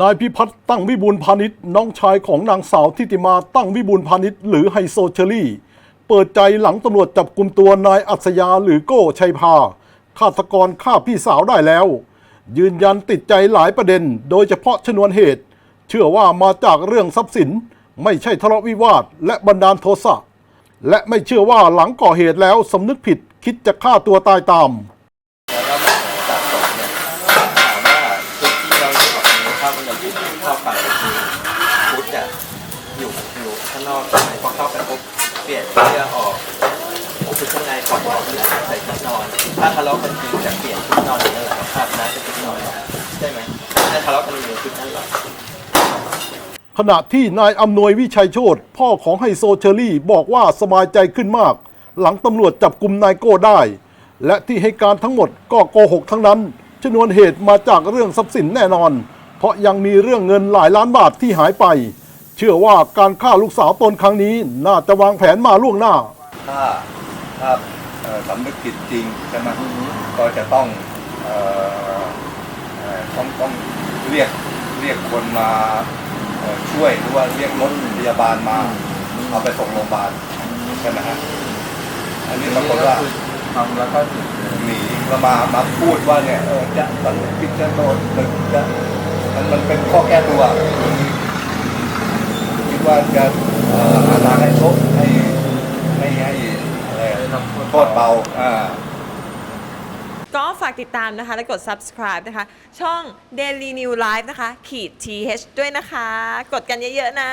นายพิพัฒน์ตั้งวิบูลพาณิชย์น้องชายของนางสาวทิติมาตั้งวิบูลพาณิชย์หรือไฮโซเชอรี่ เปิดใจหลังตำรวจจับกลุ่มตัวนายอัศยาหรือโก้ชัยพาฆาตกรฆ่าพี่สาวได้แล้ว ยืนยันติดใจหลายประเด็น โดยเฉพาะชนวนเหตุ เชื่อว่ามาจากเรื่องทรัพย์สิน ไม่ใช่ทะเลาะวิวาท และบันดาลโทสะและไม่เชื่อว่าหลังก่อเหตุแล้วสำนึกผิดคิดจะฆ่าตัวตายตาม แล้วก็มาสะสมเนี่ยถามว่าพื้นที่เราอยู่ กับนี้เข้ามันอยู่เข้าไปคือพุทธจะอยู่อยู่ข้างนอกใช่ไหมพอเข้าไปปุ๊บเปลี่ยนเสื้อออกชุดข้างในถอดออกเหลือใส่ชุดนอน ถ้าทะเลาะกันจริงจะเปลี่ยนชุดนอนนั่นแหละอาบน้ำเป็นชุดนอนใช่ไหมถ้าทะเลาะกันจริงชุดนั้นเหรอขณะที่นายอำนวยวิชัยโชตพ่อของไฮโซเชอรี่บอกว่าสบายใจขึ้นมาก หลังตำรวจจับกลุ่มนายโก้ได้ และที่ให้การทั้งหมดก็โกหกทั้งนั้นชนวนเหตุมาจากเรื่องทรัพย์สินแน่นอน เพราะยังมีเรื่องเงินหลายล้านบาทที่หายไป เชื่อว่าการฆ่าลูกสาวตนครั้งนี้น่าจะวางแผนมาล่วงหน้า ถ้าถ้าเอ่อสำนึกผิดจริงใช่ไหมก็จะต้องเอ่อเอ่อต้องต้องเรียกเรียกคนมาเอ่อช่วยหรือว่าเรียกรถพยาบาลมาเอาไปส่งโรงพยาบาลใช่ไหมฮะอันนี้ปรากฏว่า ทำแล้วก็ถึงหนีแล้วมามาพูดว่าเนี่ยเออจะสำนึกผิดจะโดนหนึ่งจะ มันมันเป็นข้อแก้ตัวคิดว่าจะเอ่อหาทางให้โทบให้ให้ให้อะไรอะโทษเบาอ่า ก็ฝากติดตามนะคะ และกด subscribe นะคะ ช่อง Daily New Life นะคะ ขีด th ด้วยนะคะ กดกันเยอะ ๆ นะ